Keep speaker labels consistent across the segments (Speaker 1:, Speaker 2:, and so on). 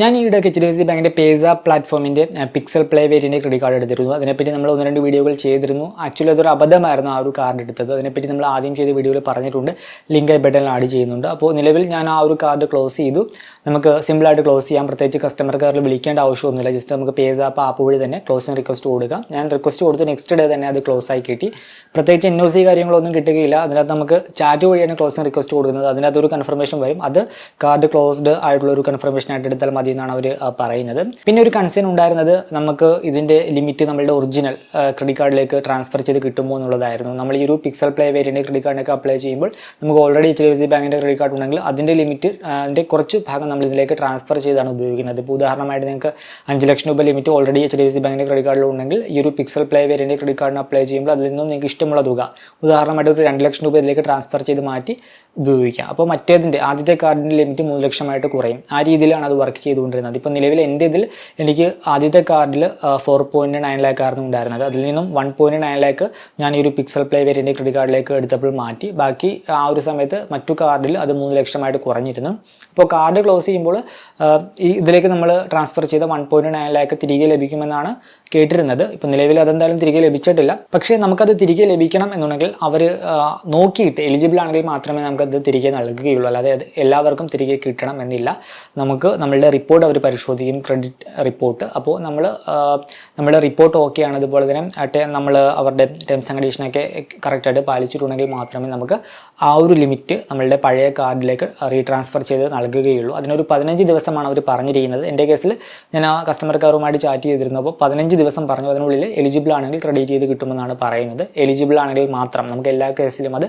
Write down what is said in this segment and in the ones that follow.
Speaker 1: ഞാൻ ഈയിടെ H D F C ബാങ്കിന്റെ പേസ പ്ലാറ്റ്ഫോമിന്റെ പിക്സൽ പ്ലേ വേരിയന്റെ ക്രെഡിറ്റ് കാർഡ് എടുത്തിരുന്നു. അതിനെപ്പറ്റി നമ്മൾ ഒന്ന് രണ്ട് വീഡിയോകൾ ചെയ്തിരുന്നു. ആക്ച്വലി അതൊരു അബദ്ധമായിരുന്നു ആ ഒരു കാർഡ് എടുത്തത്. അതിനെപ്പറ്റി നമ്മൾ ആദ്യം ചെയ്ത വീഡിയോയിൽ പറഞ്ഞിട്ടുണ്ട്. ലിങ്ക് ഐ ബട്ടണിൽ ആഡ് ചെയ്യുന്നുണ്ട്. അപ്പോൾ നിലവിൽ ഞാൻ ആ ഒരു കാർഡ് ക്ലോസ് ചെയ്തു. നമുക്ക് സിമ്പിളായിട്ട് ക്ലോസ് ചെയ്യാം. പ്രത്യേകിച്ച് കസ്റ്റമർ കെയറിൽ വിളിക്കേണ്ട ആവശ്യമൊന്നുമില്ല. ജസ്റ്റ് നമുക്ക് പേസ ആപ്പ് ആപ്പ് വഴി തന്നെ ക്ലോസിങ് റിക്വസ്റ്റ് കൊടുക്കാം. ഞാൻ റിക്വസ്റ്റ് കൊടുത്ത് നെക്സ്റ്റ് ഡേ തന്നെ അത് ക്ലോസ് ആയി കിട്ടി. പ്രത്യേകിച്ച് എൻ ഒ സി കാര്യങ്ങളൊന്നും കിട്ടുകയില്ല. അതിനകത്ത് നമുക്ക് ചാറ്റ് വഴിയാണ് ക്ലോസിങ് റിക്വസ്റ്റ് കൊടുക്കുന്നത്. അതിനകത്ത് ഒരു കൺഫർമേഷൻ വരും. അത് കാർഡ് ക്ലോസ്ഡ് ആയിട്ടുള്ള ഒരു കൺഫർമേഷൻ ആയിട്ട് എടുത്താൽ മതി എന്നാണ് അവർ പറയുന്നത്. പിന്നെ ഒരു കൺസേൺ ഉണ്ടായിരുന്നത് നമുക്ക് ഇതിന്റെ ലിമിറ്റ് നമ്മളുടെ ഒറിജിനൽ ക്രെഡിറ്റ് കാർഡിലേക്ക് ട്രാൻസ്ഫർ ചെയ്ത് കിട്ടുമോ എന്നുള്ളതായിരുന്നു. നമ്മൾ ഈ ഒരു പിക്സൽ പ്ലേ വേരിയന്റെ ക്രെഡിറ്റ് കാർഡിനൊക്കെ അപ്ലൈ ചെയ്യുമ്പോൾ നമുക്ക് already H D F C ബാങ്കിന്റെ ക്രെഡിറ്റ് കാർഡ് ഉണ്ടെങ്കിൽ അതിന്റെ ലിമിറ്റ് അതിന്റെ കുറച്ച് ഭാഗം നമ്മൾ ഇതിലേക്ക് ട്രാൻസ്ഫർ ചെയ്താണ് ഉപയോഗിക്കുന്നത്. ഇപ്പോൾ ഉദാഹരണമായിട്ട് നിങ്ങൾക്ക് അഞ്ച് ലക്ഷം രൂപ limit already H D F C ബാങ്കിന്റെ ക്രെഡിറ്റ് കാർഡിൽ ഉണ്ടെങ്കിൽ ഈ ഒരു പിക്സൽ പ്ലേ വേരിയന്റെ ക്രെഡിറ്റ് കാർഡിന് അപ്ലൈ ചെയ്യുമ്പോൾ അതിൽ നിന്നും നിങ്ങൾക്ക് ഇഷ്ടമുള്ള തുക ഉദാഹരണമായിട്ട് ഒരു രണ്ട് ലക്ഷം രൂപ ഇതിലേക്ക് ട്രാൻസ്ഫർ ചെയ്ത് മാറ്റി ഉപയോഗിക്കാം. അപ്പോൾ മറ്റേതിന്റെ ആദ്യത്തെ കാർഡിന്റെ ലിമിറ്റ് മൂന്ന് ലക്ഷമായിട്ട് കുറയും. ആ രീതിയിലാണ് അത് വർക്ക് ചെയ്തുകൊണ്ടിരുന്നത്. ഇപ്പോൾ നിലവിൽ എന്റെ ഇതിൽ എനിക്ക് ആദ്യത്തെ കാർഡിൽ ഫോർ പോയിന്റ് നയൻ ലാക്ക് ആയിരുന്നു ഉണ്ടായിരുന്നത്. അതിൽ നിന്നും വൺ പോയിന്റ് നയൻ ലാക്ക് ഞാൻ ഈ ഒരു പിക്സൽ പ്ലേ വേരിയന്റെ ക്രെഡിറ്റ് കാർഡിലേക്ക് എടുത്തപ്പോൾ മാറ്റി. ബാക്കി ആ ഒരു സമയത്ത് മറ്റു കാർഡിൽ അത് മൂന്ന് ലക്ഷമായിട്ട് കുറഞ്ഞിരുന്നു. അപ്പോൾ കാർഡ് ക്ലോസ് ചെയ്യുമ്പോൾ ഈ ഇതിലേക്ക് നമ്മൾ ട്രാൻസ്ഫർ ചെയ്ത വൺ പോയിന്റ് നയൻ ലാക്ക് തിരികെ ലഭിക്കുമെന്നാണ് കേട്ടിരുന്നത്. ഇപ്പോൾ നിലവിൽ അതെന്തായാലും തിരികെ ലഭിച്ചിട്ടില്ല. പക്ഷേ നമുക്കത് തിരികെ ലഭിക്കണം എന്നുണ്ടെങ്കിൽ അവർ നോക്കിയിട്ട് എലിജിബിൾ ആണെങ്കിൽ മാത്രമേ നമുക്കത് തിരികെ നൽകുകയുള്ളൂ. അല്ലാതെ എല്ലാവർക്കും തിരികെ കിട്ടണം എന്നില്ല. നമുക്ക് നമ്മളുടെ റിപ്പോർട്ട് അവർ പരിശോധിക്കും ക്രെഡിറ്റ് റിപ്പോർട്ട് അപ്പോൾ നമ്മൾ നമ്മുടെ റിപ്പോർട്ട് ഓക്കെ ആണ്. അതുപോലെ തന്നെ നമ്മൾ അവരുടെ ടേംസ് ആൻഡ് കണ്ടീഷനൊക്കെ കറക്റ്റായിട്ട് പാലിച്ചിട്ടുണ്ടെങ്കിൽ മാത്രമേ നമുക്ക് ആ ഒരു ലിമിറ്റ് നമ്മളുടെ പഴയ കാർഡിലേക്ക് റീട്രാൻസ്ഫർ ചെയ്ത് നൽകുകയുള്ളൂ. അതിനൊരു പതിനഞ്ച് ദിവസമാണ് അവർ പറഞ്ഞിരിക്കുന്നത്. എന്റെ കേസിൽ ഞാൻ ആ കസ്റ്റമർ കെയറുമായിട്ട് ചാറ്റ് ചെയ്തിരുന്നു അപ്പോൾ പതിനഞ്ച് ദിവസം പറഞ്ഞു. അതിനുള്ളിൽ എലിജിബിൾ ആണെങ്കിൽ ക്രെഡിറ്റ് ചെയ്ത് കിട്ടുമെന്നാണ് പറയുന്നത്. എലിജിബിൾ ആണെങ്കിൽ മാത്രം. നമുക്ക് എല്ലാ കേസിലും അത്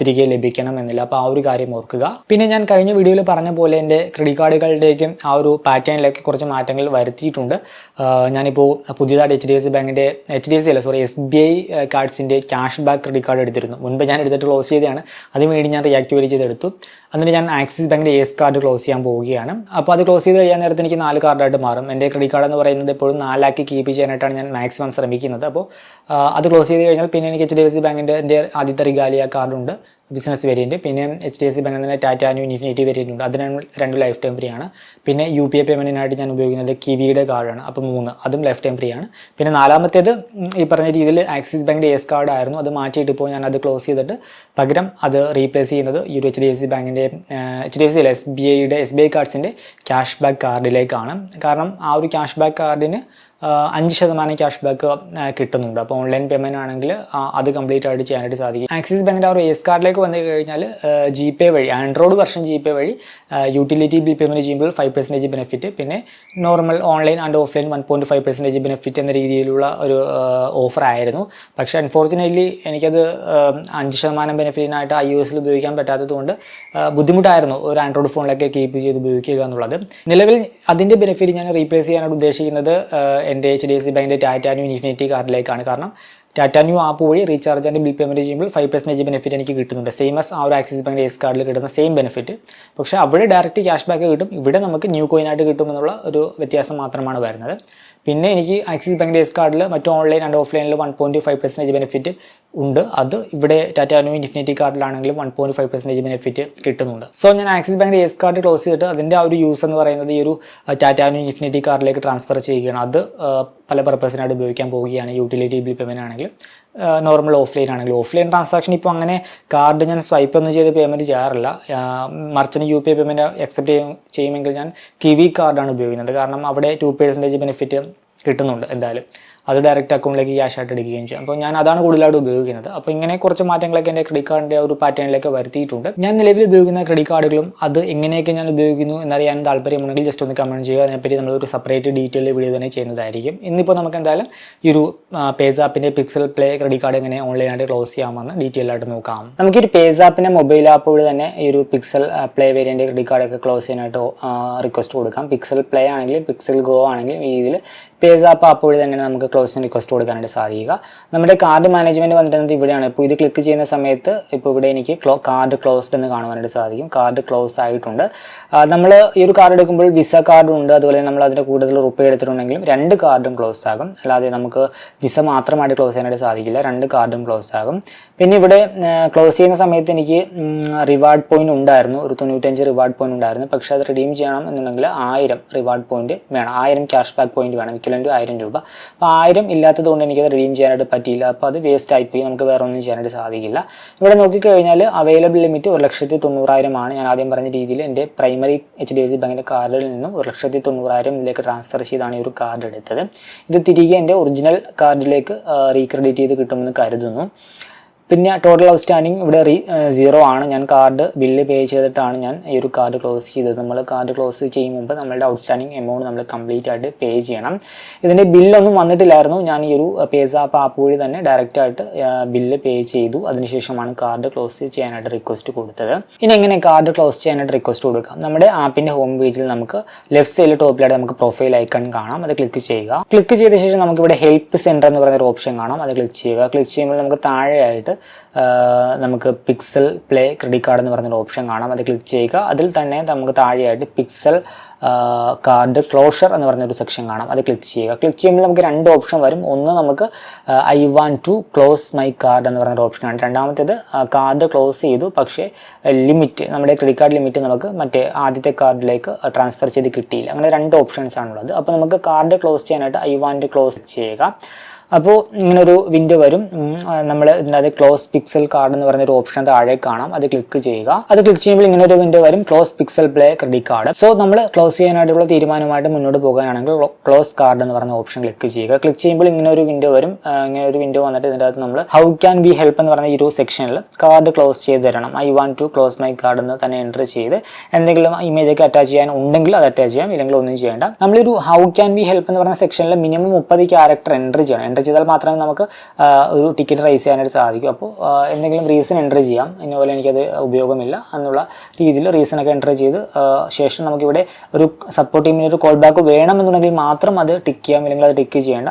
Speaker 1: തിരികെ ലഭിക്കണം എന്നില്ല. അപ്പോൾ ആ ഒരു കാര്യം ഓർക്കുക. പിന്നെ ഞാൻ കഴിഞ്ഞ വീഡിയോയിൽ പറഞ്ഞ പോലെ എന്റെ ക്രെഡിറ്റ് കാർഡുകളുടെയൊക്കെ ആ ഒരു പാറ്റേണിലേക്ക് കുറച്ച് മാറ്റങ്ങൾ വരുത്തിയിട്ടുണ്ട്. ഞാനിപ്പോൾ പുതിയതായിട്ട് എച്ച് ഡി എഫ് സി ബാങ്കിന്റെ എച്ച് ഡി എഫ് സി അല്ല സോറി എസ് ബി ഐ കാർഡ്സിന്റെ ക്യാഷ് ബാക്ക് ക്രെഡിറ്റ് കാർഡ് എടുത്തിരുന്നു. മുൻപ് ഞാൻ എടുത്തിട്ട് ക്ലോസ് ചെയ്തതാണ്. അതിന് വേണ്ടി ഞാൻ റിയാക്ടിവേറ്റ് ചെയ്തെടുത്തു. എന്നിട്ട് ഞാൻ ആക്സിസ് ബാങ്കിന്റെ എസ് കാർഡ് ക്ലോസ് ചെയ്യാൻ പോവുകയാണ്. അപ്പോൾ അത് ക്ലോസ് ചെയ്ത് കഴിയാൻ നേരത്തെ എനിക്ക് നാല് കാർഡായിട്ട് മാറും. എന്റെ ക്രെഡിറ്റ് കാർഡ് എന്ന് പറയുന്നത് എപ്പോഴും നാലാക്കി കീപ്പ് ചെയ്യാനായിട്ടാണ് ഞാൻ മാക്സിമം ശ്രമിക്കുന്നത്. അപ്പോൾ അത് ക്ലോസ് ചെയ്ത് കഴിഞ്ഞാൽ പിന്നെ എനിക്ക് എച്ച് ഡി എഫ് സി ബാങ്കിന്റെ ആദ്യത്തെ റിഗാലിയ കാർഡുണ്ട് ബിസിനസ് വേരിയന്റ് പിന്നെ എച്ച് ഡി എഫ് സി ബാങ്കിൽ തന്നെ ടാറ്റ ആനു ഇൻഫിനിറ്റി വേരിയന്റ് ഉണ്ട്. അത് രണ്ട് ലൈഫ് ടൈം ഫ്രീ ആണ്. പിന്നെ യു പി ഐ പേയ്മെന്റിനായിട്ട് ഞാൻ ഉപയോഗിക്കുന്നത് കിവിയുടെ കാർഡാണ് അപ്പോൾ മൂന്ന് അതും ലൈഫ് ടൈം ഫ്രീ ആണ്. പിന്നെ നാലാമത്തേത് ഈ പറഞ്ഞ രീതിയിൽ ആക്സിസ് ബാങ്കിന്റെ എസ് കാർഡ് ആയിരുന്നു. അത് മാറ്റിയിട്ട് ഇപ്പോൾ ഞാൻ അത് ക്ലോസ് ചെയ്തിട്ട് പകരം അത് റീപ്ലേസ് ചെയ്യുന്നത് ഈ ഒരു എച്ച് ഡി എഫ് സി ബാങ്കിന്റെ എച്ച് ഡി എഫ് സി അല്ല എസ് ബി ഐയുടെ എസ് ബി ഐ കാർഡ്സിന്റെ ക്യാഷ് ബാക്ക് കാർഡിലേക്കാണ് കാരണം ആ ഒരു ക്യാഷ് ബാക്ക് കാർഡിന് അഞ്ച് ശതമാനം ക്യാഷ് ബാക്ക് കിട്ടുന്നുണ്ട്. അപ്പോൾ ഓൺലൈൻ പേയ്മെന്റ് ആണെങ്കിൽ അത് കംപ്ലീറ്റ് ആയിട്ട് ചെയ്യാനായിട്ട് സാധിക്കും. ആക്സിസ് ബാങ്കിന്റെ ഒരു എസ് കാർഡിലേക്ക് വന്നു കഴിഞ്ഞാൽ ജി പേ വഴി ആൻഡ്രോയിഡ് വെർഷൻ ജി പേ വഴി യൂട്ടിലിറ്റി ബിൽ പേയ്മെന്റ് ചെയ്യുമ്പോൾ ഫൈവ് പെർസെന്റേജ് ബെനിഫിറ്റ് പിന്നെ normal online and offline one point five percentage benefit എന്ന രീതിയിലുള്ള ഒരു ഓഫർ ആയിരുന്നു. പക്ഷേ അൺഫോർച്ചുനേറ്റ്ലി എനിക്കത് അഞ്ച് ശതമാനം ബെനിഫിറ്റിനായിട്ട് ഐ ഒ എസിൽ ഉപയോഗിക്കാൻ പറ്റാത്തതുകൊണ്ട് ബുദ്ധിമുട്ടായിരുന്നു ഒരു ആൻഡ്രോയിഡ് ഫോണിലൊക്കെ കീപ്പ് ചെയ്ത് ഉപയോഗിക്കുക എന്നുള്ളത്. നിലവിൽ അതിന്റെ ബെനിഫിറ്റ് ഞാൻ റീപ്ലേസ് ചെയ്യാനായിട്ട് ഉദ്ദേശിക്കുന്നത് എന്റെ എച്ച് ഡി എഫ് സി ബാങ്കിന്റെ ടാറ്റാന്യൂ ഇൻഫിനിറ്റി കാർഡിലേക്കാണ്. കാരണം ടാറ്റാന്യൂ ആപ്പ് വഴി റീചാർജ് ആൻഡ് ബിൽ പേയ്മെന്റ് ചെയ്യുമ്പോൾ ഫൈവ് പെർസെന്റേജ് ബെനിഫിറ്റ് എനിക്ക് കിട്ടുന്നുണ്ട്. സെയിം ആസ് ആ ഒരു ആക്സിസ് ബാങ്കിന്റെ എസ് കാർഡിൽ കിട്ടുന്ന സെയിം ബെനിഫിറ്റ് പക്ഷേ അവിടെ ഡയറക്റ്റ് ക്യാഷ് ബാക്ക് കിട്ടും. ഇവിടെ നമുക്ക് ന്യൂ കോയിൻ ആയിട്ട് കിട്ടുമെന്നുള്ള ഒരു വ്യത്യാസം മാത്രമാണ് വരുന്നത്. പിന്നെ എനിക്ക് ആക്സിസ് ബാങ്കിന്റെ എസ് കാർഡിൽ മറ്റു online and ഓഫ്ലൈനിൽ one point five percentage benefit ഉണ്ട്. അത് ഇവിടെ Tata new infinity കാർഡിലാണെങ്കിലും one point five percentage benefit കിട്ടുന്നുണ്ട്. സോ ഞാൻ ആക്സിസ് ബാങ്കിന്റെ എസ് കാർഡ് ക്ലോസ് ചെയ്തിട്ട് അതിന്റെ ആ ഒരു യൂസ് എന്ന് പറയുന്നത് ഈ ഒരു ടാറ്റ ന്യൂ ഇൻഫിനിറ്റി കാർഡിലേക്ക് ട്രാൻസ്ഫർ ചെയ്യുകയാണ്. അത് പല പർപ്പസിനായിട്ട് ഉപയോഗിക്കാൻ പോവുകയാണ്. യൂട്ടിലിറ്റി ബിൽ പേയ്മെന്റ് ആണെങ്കിൽ നോർമൽ ഓഫ്ലൈൻ ആണെങ്കിലും. ഓഫ്ലൈൻ ട്രാൻസാക്ഷൻ ഇപ്പോൾ അങ്ങനെ കാർഡ് ഞാൻ സ്വൈപ്പ് ഒന്നും ചെയ്ത് പേയ്മെന്റ് ചെയ്യാറില്ല. Merchant U P I payment accept ചെയ്യും ചെയ്യുമെങ്കിൽ ഞാൻ കിവി കാർഡാണ് ഉപയോഗിക്കുന്നത്. കാരണം അവിടെ ടു പെർസെന്റേജ് ബെനിഫിറ്റ് കിട്ടുന്നുണ്ട് എന്തായാലും. അത് ഡയറക്റ്റ് അക്കൗണ്ടിലേക്ക് ക്യാഷ് ആയിട്ട് എടുക്കുകയും ചെയ്യും. അപ്പോൾ ഞാൻ അതാണ് കൂടുതലായിട്ട് ഉപയോഗിക്കുന്നത്. അപ്പോൾ ഇങ്ങനെ കുറച്ച് മാറ്റങ്ങളൊക്കെ എന്റെ ക്രെഡിറ്റ് കാർഡിന്റെ ഒരു പാറ്റേണിലേക്ക് വരുത്തിയിട്ടുണ്ട്. ഞാൻ നിലവിൽ ഉപയോഗിക്കുന്ന ക്രെഡിറ്റ് കാർഡുകളും അത് എങ്ങനെയൊക്കെ ഞാൻ ഉപയോഗിക്കുന്നു എന്നറിയാൻ താല്പര്യമുണ്ടെങ്കിൽ ജസ്റ്റ് ഒന്ന് കമന്റ് ചെയ്യുക. അതിനെപ്പറ്റി നമ്മളൊരു സെപ്പറേറ്റ് ഡീറ്റെയിൽ വീഡിയോ തന്നെ ചെയ്യുന്നതായിരിക്കും. ഇന്നിപ്പോൾ നമുക്ക് എന്തായാലും ഈ ഒരു പേസാപ്പിന്റെ പിക്സൽ പ്ലേ ക്രെഡിറ്റ് കാർഡ് എങ്ങനെ ഓൺലൈനായിട്ട് ക്ലോസ് ചെയ്യാമെന്ന് ഡീറ്റെയിൽ ആയിട്ട് നോക്കാം. നമുക്ക് ഈ പേസ് ആപ്പിന്റെ മൊബൈൽ ആപ്പ് വഴി തന്നെ ഈ ഒരു പിക്സൽ പ്ലേ വേരിയന്റെ ക്രെഡിറ്റ് കാർഡൊക്കെ ക്ലോസ് ചെയ്യാനായിട്ട് റിക്വസ്റ്റ് കൊടുക്കാം. പിക്സൽ പ്ലേ ആണെങ്കിലും പിക്സൽ ഗോ ആണെങ്കിലും രീതിയിൽ പേസ് ആപ്പ് വഴി തന്നെയാണ് നമുക്ക് ക്ലോസിന് റിക്വസ്റ്റ് കൊടുക്കാനായിട്ട് സാധിക്കുക. നമ്മുടെ കാർഡ് മാനേജ്മെന്റ് വന്നിരുന്നത് ഇവിടെയാണ്. ഇപ്പോൾ ഇത് ക്ലിക്ക് ചെയ്യുന്ന സമയത്ത് ഇപ്പോൾ ഇവിടെ എനിക്ക് ക്ലോ കാർഡ് ക്ലോസ്ഡ് എന്ന് കാണുവാനായിട്ട് സാധിക്കും. കാർഡ് ക്ലോസ് ആയിട്ടുണ്ട്. നമ്മൾ ഈ ഒരു കാർഡ് എടുക്കുമ്പോൾ വിസ കാർഡും ഉണ്ട്. അതുപോലെ നമ്മൾ അതിന്റെ കൂടുതൽ റുപ്പേ എടുത്തിട്ടുണ്ടെങ്കിലും രണ്ട് കാർഡും ക്ലോസ് ആകും. അല്ലാതെ നമുക്ക് വിസ മാത്രമായിട്ട് ക്ലോസ് ചെയ്യാനായിട്ട് സാധിക്കില്ല. രണ്ട് കാർഡും ക്ലോസ് ആകും. പിന്നെ ഇവിടെ ക്ലോസ് ചെയ്യുന്ന സമയത്ത് എനിക്ക് റിവാർഡ് പോയിന്റ് ഉണ്ടായിരുന്നു. ഒരു തൊണ്ണൂറ്റഞ്ച് റിവാർഡ് പോയിന്റ് ഉണ്ടായിരുന്നു. പക്ഷേ അത് റിഡീം ചെയ്യണം എന്നുണ്ടെങ്കിൽ ആയിരം റിവാർഡ് പോയിന്റ് വേണം. ആയിരം ക്യാഷ് ബാക്ക് പോയിന്റ് വേണം ഇക്വലന്റ് ആയിരം രൂപ. അപ്പോൾ ആയിരം ഇല്ലാത്തത് കൊണ്ട് എനിക്കത് റിഡീം ചെയ്യാനായിട്ട് പറ്റിയില്ല. അപ്പോൾ അത് വേസ്റ്റ് ആയിപ്പോയി. നമുക്ക് വേറെ ഒന്നും ചെയ്യാനായിട്ട് സാധിക്കില്ല. ഇവിടെ നോക്കിക്കഴിഞ്ഞാൽ അവൈലബിൾ ലിമിറ്റ് ഒരു ലക്ഷത്തി തൊണ്ണൂറായിരമാണ് ഞാൻ ആദ്യം പറഞ്ഞ രീതിയിൽ എന്റെ primary H D F C ബാങ്കിന്റെ കാർഡിൽ നിന്നും ഒരു ലക്ഷത്തി തൊണ്ണൂറായിരം ഇതിലേക്ക് ട്രാൻസ്ഫർ ചെയ്താണ് ഈ ഒരു കാർഡ് എടുത്തത്. ഇത് തിരികെ എന്റെ ഒറിജിനൽ കാർഡിലേക്ക് റീക്രെഡിറ്റ് ചെയ്ത് കിട്ടുമെന്ന് കരുതുന്നു. പിന്നെ ടോട്ടൽ ഔട്ട്സ്റ്റാൻഡിങ് ഇവിടെ റീ സീറോ ആണ്. ഞാൻ കാർഡ് ബില്ല് പേ ചെയ്തിട്ടാണ് ഞാൻ ഈ ഒരു കാർഡ് ക്ലോസ് ചെയ്തത്. നമ്മൾ കാർഡ് ക്ലോസ് ചെയ്യും മുമ്പ് നമ്മളുടെ ഔട്ട്സ്റ്റാൻഡിങ് എമൗണ്ട് നമ്മൾ കംപ്ലീറ്റ് ആയിട്ട് പേ ചെയ്യണം. ഇതിന്റെ ബില്ലൊന്നും വന്നിട്ടില്ലായിരുന്നു. ഞാൻ ഈ ഒരു പേസാപ്പ് ആപ്പ് വഴി തന്നെ ഡയറക്റ്റ് ആയിട്ട് ബില്ല് പേ ചെയ്തു. അതിനുശേഷമാണ് കാർഡ് ക്ലോസ് ചെയ്യാനായിട്ട് റിക്വസ്റ്റ് കൊടുത്തത്. ഇനി എങ്ങനെ കാർഡ് ക്ലോസ് ചെയ്യാനായിട്ട് റിക്വസ്റ്റ് കൊടുക്കാം? നമ്മുടെ ആപ്പിന്റെ ഹോം പേജിൽ നമുക്ക് ലെഫ്റ്റ് സൈഡിൽ ടോപ്പിലായിട്ട് നമുക്ക് പ്രൊഫൈൽ ഐക്കൺ കാണാം. അത് ക്ലിക്ക് ചെയ്യുക. ക്ലിക്ക് ചെയ്ത ശേഷം നമുക്ക് ഇവിടെ ഹെൽപ്പ് സെന്റർ എന്ന് പറയുന്ന ഒരു ഓപ്ഷൻ കാണാം. അത് ക്ലിക്ക് ചെയ്യുക. ക്ലിക്ക് ചെയ്യുമ്പോൾ നമുക്ക് താഴെയായിട്ട് നമുക്ക് പിക്സൽ പ്ലേ ക്രെഡിറ്റ് കാർഡ് എന്ന് പറഞ്ഞൊരു ഓപ്ഷൻ കാണാം. അത് ക്ലിക്ക് ചെയ്യുക. അതിൽ തന്നെ നമുക്ക് താഴെയായിട്ട് പിക്സൽ കാർഡ് ക്ലോഷർ എന്ന് പറഞ്ഞ ഒരു സെക്ഷൻ കാണാം. അത് ക്ലിക്ക് ചെയ്യുക. ക്ലിക്ക് ചെയ്യുമ്പോൾ നമുക്ക് രണ്ട് ഓപ്ഷൻ വരും. ഒന്ന് നമുക്ക് I want to close my card എന്ന് പറഞ്ഞൊരു ഓപ്ഷനാണ് രണ്ടാമത്തേത് കാർഡ് ക്ലോസ് ചെയ്തു. പക്ഷേ ലിമിറ്റ് നമ്മുടെ ക്രെഡിറ്റ് കാർഡ് ലിമിറ്റ് നമുക്ക് മറ്റേ ആദ്യത്തെ കാർഡിലേക്ക് ട്രാൻസ്ഫർ ചെയ്ത് കിട്ടിയില്ല. അങ്ങനെ രണ്ട് ഓപ്ഷൻസ് ആണുള്ളത്. അപ്പോൾ നമുക്ക് കാർഡ് ക്ലോസ് ചെയ്യാനായിട്ട് ഐ വാണ്ട് ക്ലോസ് ചെയ്യുക. അപ്പോൾ ഇങ്ങനൊരു വിൻഡോ വരും. നമ്മൾ ഇതിനകത്ത് ക്ലോസ് പിക്സൽ കാർഡ് എന്ന് പറഞ്ഞൊരു ഓപ്ഷൻ താഴെ കാണാം. അത് ക്ലിക്ക് ചെയ്യുക. അത് ക്ലിക്ക് ചെയ്യുമ്പോൾ ഇങ്ങനെ ഒരു വിൻഡോ വരും. Close pixel play credit card so നമ്മൾ ക്ലോസ് ചെയ്യാനായിട്ടുള്ള തീരുമാനമായിട്ട് മുന്നോട്ട് പോകാനാണെങ്കിൽ ക്ലോസ് കാർഡ് എന്ന് പറഞ്ഞ ഓപ്ഷൻ ക്ലിക്ക് ചെയ്യുക. ക്ലിക്ക് ചെയ്യുമ്പോൾ ഇങ്ങനെ ഒരു വിൻഡോ വരും. ഇങ്ങനെ ഒരു വിൻഡോ വന്നിട്ട് ഇതിന്റെ അകത്ത് നമ്മൾ ഹൗ ക്യാൻ ബി ഹെൽപ്പ് എന്ന് പറഞ്ഞ ഈ ഒരു സെക്ഷനിൽ കാർഡ് ക്ലോസ് ചെയ്ത് തരണം. I want to close my card എന്ന് തന്നെ എന്റർ ചെയ്ത് എന്തെങ്കിലും ഇമേജ് ഒക്കെ അറ്റാച്ച് ചെയ്യാൻ ഉണ്ടെങ്കിൽ അത് അറ്റാച്ച് ചെയ്യാം. ഇല്ലെങ്കിൽ ഒന്നും ചെയ്യേണ്ട. നമ്മളൊരു ഹൗ ക്യാൻ ബി ഹെൽപ്പ് എന്ന് പറഞ്ഞ സെക്ഷനിൽ മിനിമം മുപ്പത് ക്യാരക്ടർ എന്റർ ചെയ്യണം. എന്റർ ചെയ്താൽ മാത്രമേ നമുക്ക് ഒരു ടിക്കറ്റ് റൈസ് ചെയ്യാനായിട്ട് സാധിക്കൂ. അപ്പോൾ എന്തെങ്കിലും റീസൺ എന്റർ ചെയ്യാം. ഇന്നപോലെ എനിക്കത് ഉപയോഗമില്ല എന്നുള്ള രീതിയിൽ റീസൺ ഒക്കെ എന്റർ ചെയ്ത് ശേഷം നമുക്കിവിടെ ഒരു സപ്പോർട്ട് ടീമിന് ഒരു കോൾ ബാക്ക് വേണമെന്നുണ്ടെങ്കിൽ മാത്രം അത് ടിക്ക് ചെയ്യാം അല്ലെങ്കിൽ അത് ടിക്ക് ചെയ്യേണ്ട.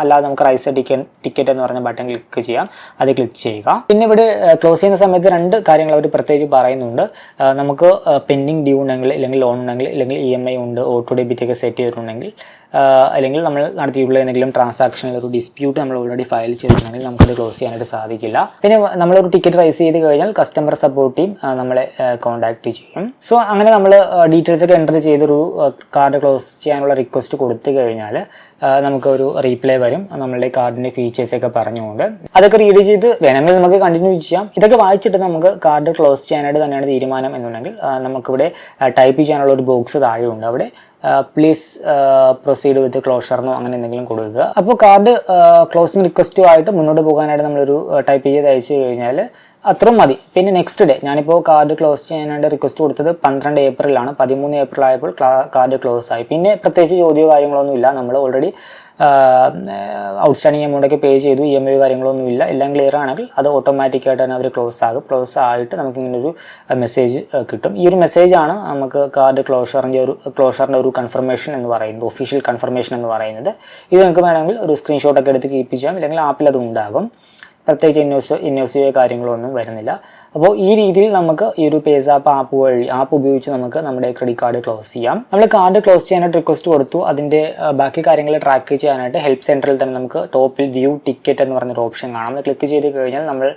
Speaker 1: അല്ലാതെ നമുക്ക് റൈസ് ടിക്കറ്റ് ടിക്കറ്റ് എന്ന് പറഞ്ഞ ബട്ടൺ ക്ലിക്ക് ചെയ്യാം. അത് ക്ലിക്ക് ചെയ്യുക. പിന്നെ ഇവിടെ ക്ലോസ് ചെയ്യുന്ന സമയത്ത് രണ്ട് കാര്യങ്ങൾ അവർ പ്രത്യേകിച്ച് പറയുന്നുണ്ട്. നമുക്ക് പെൻഡിങ് ഡ്യൂ ഉണ്ടെങ്കിൽ അല്ലെങ്കിൽ ലോൺ ഉണ്ടെങ്കിൽ അല്ലെങ്കിൽ ഇ എം ഐ ഉണ്ട് ഓട്ടോ ഡെബിറ്റ് ഒക്കെ സെറ്റ് ചെയ്തിട്ടുണ്ടെങ്കിൽ അല്ലെങ്കിൽ നമ്മൾ നടത്തിയിട്ടുള്ള എന്തെങ്കിലും ട്രാൻസാക്ഷനിൽ ഒരു ഡിസ്പ്യൂട്ട് നമ്മൾ ഓൾറെഡി ഫയൽ ചെയ്തിട്ടുണ്ടെങ്കിൽ നമുക്കത് ക്ലോസ് ചെയ്യാനായിട്ട് സാധിക്കില്ല. പിന്നെ നമ്മളൊരു ടിക്കറ്റ് റൈസ് ചെയ്ത് കഴിഞ്ഞാൽ കസ്റ്റമർ സപ്പോർട്ട് ടീം നമ്മളെ കോൺടാക്ട് ചെയ്യും. സോ അങ്ങനെ നമ്മൾ ഡീറ്റെയിൽസ് ഒക്കെ എന്റർ ചെയ്തൊരു കാർഡ് ക്ലോസ് ചെയ്യാനുള്ള റിക്വസ്റ്റ് കൊടുത്തു കഴിഞ്ഞാൽ നമുക്കൊരു റീപ്ലേ വരും. നമ്മളുടെ കാർഡിന്റെ ഫീച്ചേഴ്സൊക്കെ പറഞ്ഞുകൊണ്ട്. അതൊക്കെ റീഡ് ചെയ്ത് വേണമെങ്കിൽ നമുക്ക് കണ്ടിന്യൂ ചെയ്യാം. ഇതൊക്കെ വായിച്ചിട്ട് നമുക്ക് കാർഡ് ക്ലോസ് ചെയ്യാനായിട്ട് തന്നെയാണ് തീരുമാനം എന്നുണ്ടെങ്കിൽ നമുക്കിവിടെ ടൈപ്പ് ചെയ്യാനുള്ള ഒരു ബോക്സ് താഴെയുണ്ട് അവിടെ. പ്ലീസ് പ്രൊസീഡ് വിത്ത് ക്ലോഷറിനോ അങ്ങനെ എന്തെങ്കിലും കൊടുക്കുക. അപ്പോൾ കാർഡ് ക്ലോസിംഗ് റിക്വസ്റ്റുമായിട്ട് മുന്നോട്ട് പോകാനായിട്ട് നമ്മളൊരു ടൈപ്പ് ചെയ്ത് അയച്ചു കഴിഞ്ഞാൽ അത്രയും മതി. പിന്നെ നെക്സ്റ്റ് ഡേ ഞാനിപ്പോൾ കാർഡ് ക്ലോസ് ചെയ്യാനായിട്ട് റിക്വസ്റ്റ് കൊടുത്തത് പന്ത്രണ്ട് ഏപ്രിലാണ്. പതിമൂന്ന് ഏപ്രിൽ ആയപ്പോൾ കാർഡ് ക്ലോസ് ആയി. പിന്നെ പ്രത്യേകിച്ച് ചോദ്യമോ കാര്യങ്ങളൊന്നുമില്ല നമ്മൾ ഓൾറെഡി ഔട്ട്സ്റ്റാൻഡിങ് എമൗണ്ട് ഒക്കെ പേ ചെയ്തു. ഇ എം ഐ കാര്യങ്ങളൊന്നും ഇല്ല. എല്ലാം ക്ലിയർ ആണെങ്കിൽ അത് ഓട്ടോമാറ്റിക്കായിട്ട് തന്നെ അവർ ക്ലോസ് ആകും. ക്ലോസ് ആയിട്ട് നമുക്ക് ഇങ്ങനെ ഒരു മെസ്സേജ് കിട്ടും. ഈ ഒരു മെസ്സേജാണ് നമുക്ക് കാർഡ് ക്ലോഷറിന്റെ ഒരു ക്ലോഷറിന്റെ ഒരു കൺഫർമേഷൻ എന്ന് പറയുന്നത് ഒഫീഷ്യൽ കൺഫർമേഷൻ എന്ന് പറയുന്നത്. ഇത് നിങ്ങൾക്ക് വേണമെങ്കിൽ ഒരു സ്ക്രീൻഷോട്ടൊക്കെ എടുത്ത് കീപ്പ് ചെയ്യാം. ഇല്ലെങ്കിൽ ആപ്പിൽ അത് ഉണ്ടാകും. പ്രത്യേകിച്ച് ഇന്നോസ് ഇന്നോസിയോ കാര്യങ്ങളൊന്നും വരുന്നില്ല. അപ്പോൾ ഈ രീതിയിൽ നമുക്ക് ഈ ഒരു പേസാപ്പ് ആപ്പ് വഴി ആപ്പ് ഉപയോഗിച്ച് നമുക്ക് നമ്മുടെ ക്രെഡിറ്റ് കാർഡ് ക്ലോസ് ചെയ്യാം. നമ്മൾ കാർഡ് ക്ലോസ് ചെയ്യാനായിട്ട് റിക്വസ്റ്റ് കൊടുത്തു. അതിന്റെ ബാക്കി കാര്യങ്ങൾ ട്രാക്ക് ചെയ്യാനായിട്ട് ഹെൽപ്പ് സെന്ററിൽ തന്നെ നമുക്ക് ടോപ്പിൽ വ്യൂ ടിക്കറ്റ് എന്ന് പറഞ്ഞൊരു ഓപ്ഷൻ കാണാം. അത് ക്ലിക്ക് ചെയ്ത് കഴിഞ്ഞാൽ നമ്മൾ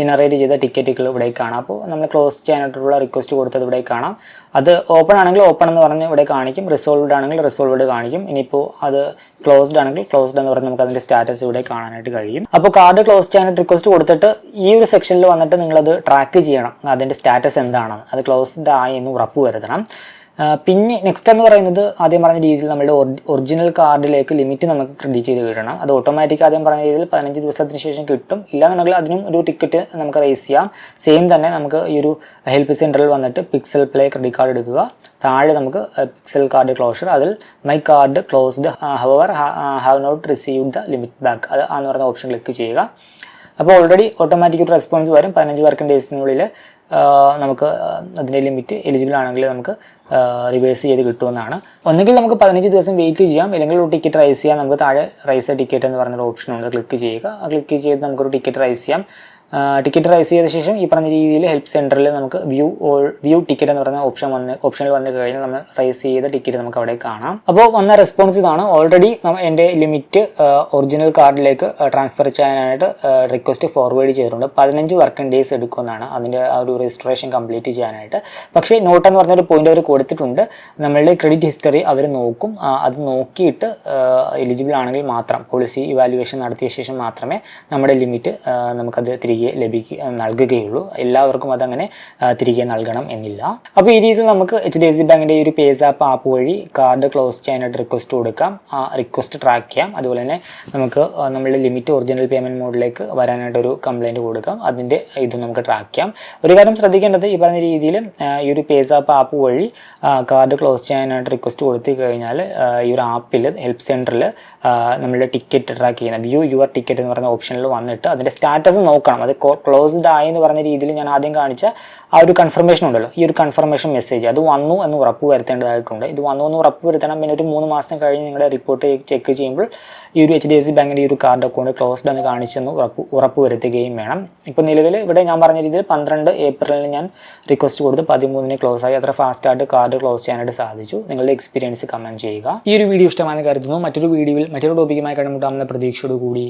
Speaker 1: ജനറേറ്റ് ചെയ്ത ടിക്കറ്റുകൾ ഇവിടെ കാണാം. അപ്പോൾ നമ്മൾ ക്ലോസ് ചെയ്യാനായിട്ടുള്ള റിക്വസ്റ്റ് കൊടുത്തത് ഇവിടെ കാണാം. അത് ഓപ്പൺ ആണെങ്കിൽ ഓപ്പൺ എന്ന് പറഞ്ഞ് ഇവിടെ കാണിക്കും. റിസോൾവ്ഡ് ആണെങ്കിൽ റിസോൾവ്ഡ് കാണിക്കും. ഇനിയിപ്പോൾ അത് ക്ലോസ്ഡ് ആണെങ്കിൽ ക്ലോസ്ഡ് എന്ന് പറഞ്ഞ് നമുക്ക് അതിന്റെ സ്റ്റാറ്റസ് ഇവിടെ കാണാനായിട്ട് കഴിയും. അപ്പോൾ കാർഡ് ക്ലോസ് ചെയ്യാനായിട്ട് റിക്വസ്റ്റ് കൊടുത്തിട്ട് ഈ ഒരു സെക്ഷനിൽ വന്നിട്ട് നിങ്ങളത് ട്രാക്ക് ചെയ്യണം. അതിന്റെ സ്റ്റാറ്റസ് എന്താണെന്ന്. അത് ക്ലോസ്ഡ് ആയി എന്ന് ഉറപ്പ് വരുത്തണം. പിന്നെ നെക്സ്റ്റ് എന്ന് പറയുന്നത് ആദ്യം പറഞ്ഞ രീതിയിൽ നമ്മുടെ ഒറിജിനൽ കാർഡിലേക്ക് ലിമിറ്റ് നമുക്ക് ക്രെഡിറ്റ് ചെയ്ത് കിട്ടണം. അത് ഓട്ടോമാറ്റിക് ആദ്യം പറഞ്ഞ രീതിയിൽ പതിനഞ്ച് ദിവസത്തിന് ശേഷം കിട്ടും. ഇല്ലാന്നുണ്ടെങ്കിൽ അതിനും ഒരു ടിക്കറ്റ് നമുക്ക് റേസ് ചെയ്യാം. സെയിം തന്നെ നമുക്ക് ഈ ഒരു ഹെൽപ്പ് സെന്ററിൽ വന്നിട്ട് പിക്സൽ പ്ലേ ക്രെഡിറ്റ് കാർഡ് എടുക്കുക. താഴെ നമുക്ക് പിക്സൽ കാർഡ് ക്ലോഷർ അതിൽ my card closed however have not received the limit back അത് എന്ന് പറയുന്ന ഓപ്ഷൻ ക്ലിക്ക് ചെയ്യുക. അപ്പോൾ ഓൾറെഡി ഓട്ടോമാറ്റിക് ഒരു റെസ്പോൺസ് വരും. പതിനഞ്ച് വർക്കിംഗ് ഡേയ്സിനുള്ളിൽ നമുക്ക് അതിന്റെ ലിമിറ്റ് എലിജിബിൾ ആണെങ്കിൽ നമുക്ക് റിവേഴ്സ് ചെയ്ത് കിട്ടുമെന്നാണ്. ഒന്നുകിൽ നമുക്ക് പതിനഞ്ച് ദിവസം വെയിറ്റ് ചെയ്യാം. അല്ലെങ്കിൽ ഒരു ടിക്കറ്റ് റൈസ് ചെയ്യാം. നമുക്ക് താഴെ റൈസ് ടിക്കറ്റ് എന്ന് പറഞ്ഞൊരു ഓപ്ഷൻ ഉണ്ട്. ക്ലിക്ക് ചെയ്യുക. ക്ലിക്ക് ചെയ്ത് നമുക്കൊരു ടിക്കറ്റ് റൈസ് ചെയ്യാം. ടിക്കറ്റ് റൈസ് ചെയ്ത ശേഷം ഈ പറഞ്ഞ രീതിയിൽ ഹെൽപ്പ് സെന്ററിൽ നമുക്ക് വ്യൂ ഓൾ വ്യൂ ടിക്കറ്റ് എന്ന് പറയുന്ന ഓപ്ഷൻ വന്ന് ഓപ്ഷനിൽ വന്നു കഴിഞ്ഞാൽ നമ്മൾ റൈസ് ചെയ്ത ടിക്കറ്റ് നമുക്ക് അവിടെ കാണാം. അപ്പോൾ വന്ന റെസ്പോൺസ് ഇതാണ്. ഓൾറെഡി എന്റെ ലിമിറ്റ് ഒറിജിനൽ കാർഡിലേക്ക് ട്രാൻസ്ഫർ ചെയ്യാനായിട്ട് റിക്വസ്റ്റ് ഫോർവേഡ് ചെയ്തിട്ടുണ്ട്. പതിനഞ്ച് വർക്കിംഗ് ഡേയ്സ് എടുക്കുമെന്നാണ് അതിന്റെ ആ ഒരു രജിസ്ട്രേഷൻ കംപ്ലീറ്റ് ചെയ്യാനായിട്ട്. പക്ഷേ നോട്ട് എന്ന് പറഞ്ഞൊരു പോയിന്റ് അവർ കൊടുത്തിട്ടുണ്ട്. നമ്മളുടെ ക്രെഡിറ്റ് ഹിസ്റ്ററി അവർ നോക്കും. അത് നോക്കിയിട്ട് എലിജിബിൾ ആണെങ്കിൽ മാത്രം പോളിസി ഇവാലുവേഷൻ നടത്തിയ ശേഷം മാത്രമേ നമ്മുടെ ലിമിറ്റ് നമുക്കത് തിരികെ ലഭിക്കുക നൽകുകയുള്ളൂ. എല്ലാവർക്കും അതങ്ങനെ തിരികെ നൽകണം എന്നില്ല. അപ്പോൾ ഈ രീതിയിൽ നമുക്ക് എച്ച് ഡി എഫ് സി ബാങ്കിന്റെ ഈ ഒരു പേസ് ആപ്പ് വഴി കാർഡ് ക്ലോസ് ചെയ്യാനായിട്ട് റിക്വസ്റ്റ് കൊടുക്കാം. ആ റിക്വസ്റ്റ് ട്രാക്ക് ചെയ്യാം. അതുപോലെ തന്നെ നമുക്ക് നമ്മളുടെ ലിമിറ്റ് ഒറിജിനൽ പേയ്മെന്റ് മോഡിലേക്ക് വരാനായിട്ട് ഒരു കംപ്ലൈന്റ് കൊടുക്കാം. അതിന്റെ ഇത് നമുക്ക് ട്രാക്ക് ചെയ്യാം. ഒരു കാര്യം ശ്രദ്ധിക്കേണ്ടത് ഈ പറഞ്ഞ രീതിയിൽ ഈ ഒരു പേസ് ആപ്പ് ആപ്പ് വഴി കാർഡ് ക്ലോസ് ചെയ്യാനായിട്ട് റിക്വസ്റ്റ് കൊടുത്തു കഴിഞ്ഞാൽ ഈ ഒരു ആപ്പിൽ ഹെൽപ്പ് സെന്ററിൽ നമ്മളുടെ ടിക്കറ്റ് ട്രാക്ക് ചെയ്യുന്ന വ്യൂ യുവർ ടിക്കറ്റ് എന്ന് പറയുന്ന ഓപ്ഷനിൽ വന്നിട്ട് അതിന്റെ സ്റ്റാറ്റസ് നോക്കണം. അത് ക്ലോസ്ഡ് ആയി എന്ന് പറഞ്ഞ രീതിയിൽ ഞാൻ ആദ്യം കാണിച്ച ആ ഒരു കൺഫർമേഷൻ ഉണ്ടല്ലോ. ഈ ഒരു കൺഫർമേഷൻ മെസ്സേജ് അത് വന്നു എന്ന് ഉറപ്പ് വരുത്തേണ്ടതായിട്ടുണ്ട്. ഇത് വന്നു എന്ന് ഉറപ്പ് വരുത്തണം. പിന്നെ ഒരു മൂന്ന് മാസം കഴിഞ്ഞ് നിങ്ങളുടെ റിപ്പോർട്ട് ചെക്ക് ചെയ്യുമ്പോൾ ഈ ഒരു എച്ച് ഡി എഫ് സി ബാങ്കിന്റെ ഈ ഒരു കാർഡ് അക്കൗണ്ട് ക്ലോസ്ഡ് എന്ന് കാണിച്ചെന്ന് ഉറപ്പ് ഉറപ്പ് വരുത്തുകയും വേണം. ഇപ്പോൾ നിലവിൽ ഇവിടെ ഞാൻ പറഞ്ഞ രീതിയിൽ പന്ത്രണ്ട് ഏപ്രിലിൽ ഞാൻ റിക്വസ്റ്റ് കൊടുത്ത് പതിമൂന്നിന് ക്ലോസ് ആയി. അത്ര ഫാസ്റ്റായിട്ട് കാർഡ് ക്ലോസ് ചെയ്യാനായിട്ട് സാധിച്ചു. നിങ്ങളുടെ എക്സ്പീരിയൻസ് കമന്റ് ചെയ്യുക. ഈ ഒരു വീഡിയോ ഇഷ്ടമാണെന്ന് കരുതുന്നു. മറ്റൊരു വീഡിയോയിൽ മറ്റൊരു ടോപ്പിക്കുമായി കണ്ടുമുട്ടാമെന്ന പ്രതീക്ഷയോടുകൂടി.